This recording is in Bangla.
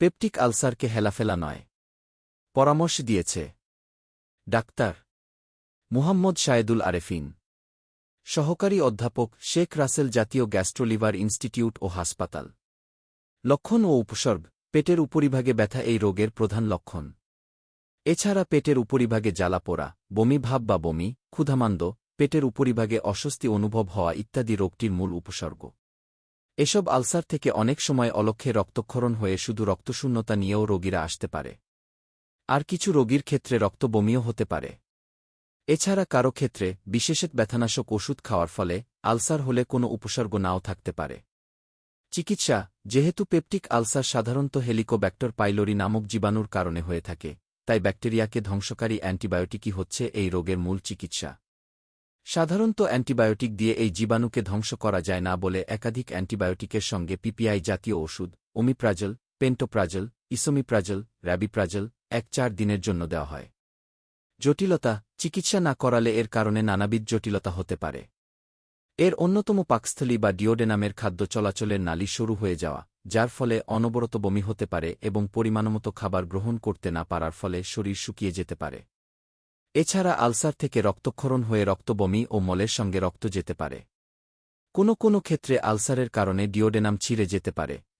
পেপটিক আলসারকে হেলাফেলা নয়। পরামর্শ দিয়েছে। ডাক্তার মুহাম্মদ শায়েদুল আরেফিন। সহকারী অধ্যাপক শেখ রাসেল জাতীয় গ্যাস্ট্রোলিভার ইনস্টিটিউট ও হাসপাতাল। লক্ষণ ও উপসর্গ, পেটের উপরিভাগে ব্যথা এই রোগের প্রধান লক্ষণ। এছাড়া পেটের উপরিভাগে জ্বালা পোড়া, বমি ভাব বা বমি, ক্ষুধামান্দ, পেটের উপরিভাগে অস্বস্তি অনুভব হওয়া ইত্যাদি রোগটির মূল উপসর্গ। এসব আলসার থেকে অনেক সময় অলক্ষ্যে রক্তক্ষরণ হয়ে শুধু রক্তশূন্যতা নিয়েও রোগীরা আসতে পারে। আর কিছু রোগীর ক্ষেত্রে রক্ত বমিও হতে পারে। এছাড়া কারও ক্ষেত্রে বিশেষত ব্যথানাশক ওষুধ খাওয়ার ফলে আলসার হলে কোনো উপসর্গ নাও থাকতে পারে। চিকিৎসা, যেহেতু পেপটিক আলসার সাধারণত হেলিকোব্যাক্টর পাইলোরি নামক জীবাণুর কারণে হয়ে থাকে, তাই ব্যাকটেরিয়াকে ধ্বংসকারী অ্যান্টিবায়োটিকই হচ্ছে এই রোগের মূল চিকিৎসা। সাধারণত অ্যান্টিবায়োটিক দিয়ে এই জীবাণুকে ধ্বংস করা যায় না বলে একাধিক অ্যান্টিবায়োটিকের সঙ্গে পিপিআই জাতীয় ওষুধ, ওমিপ্রাজল, পেন্টোপ্রাজল, ইসোমিপ্রাজল, র্যাবিপ্রাজল এক চার দিনের জন্য দেওয়া হয়। জটিলতা, চিকিৎসা না করালে এর কারণে নানাবিধ জটিলতা হতে পারে। এর অন্যতম পাকস্থলী বা ডিওডেনামের খাদ্য চলাচলের নালি শুরু হয়ে যাওয়া, যার ফলে অনবরত বমি হতে পারে এবং পরিমাণমতো খাবার গ্রহণ করতে না পারার ফলে শরীর শুকিয়ে যেতে পারে। এছাড়া আলসার থেকে রক্তক্ষরণ হয়ে রক্তবমি ও মলের সঙ্গে রক্ত যেতে পারে। কোনো কোনো ক্ষেত্রে আলসারের কারণে ডিওডেনাম ছিঁড়ে যেতে পারে।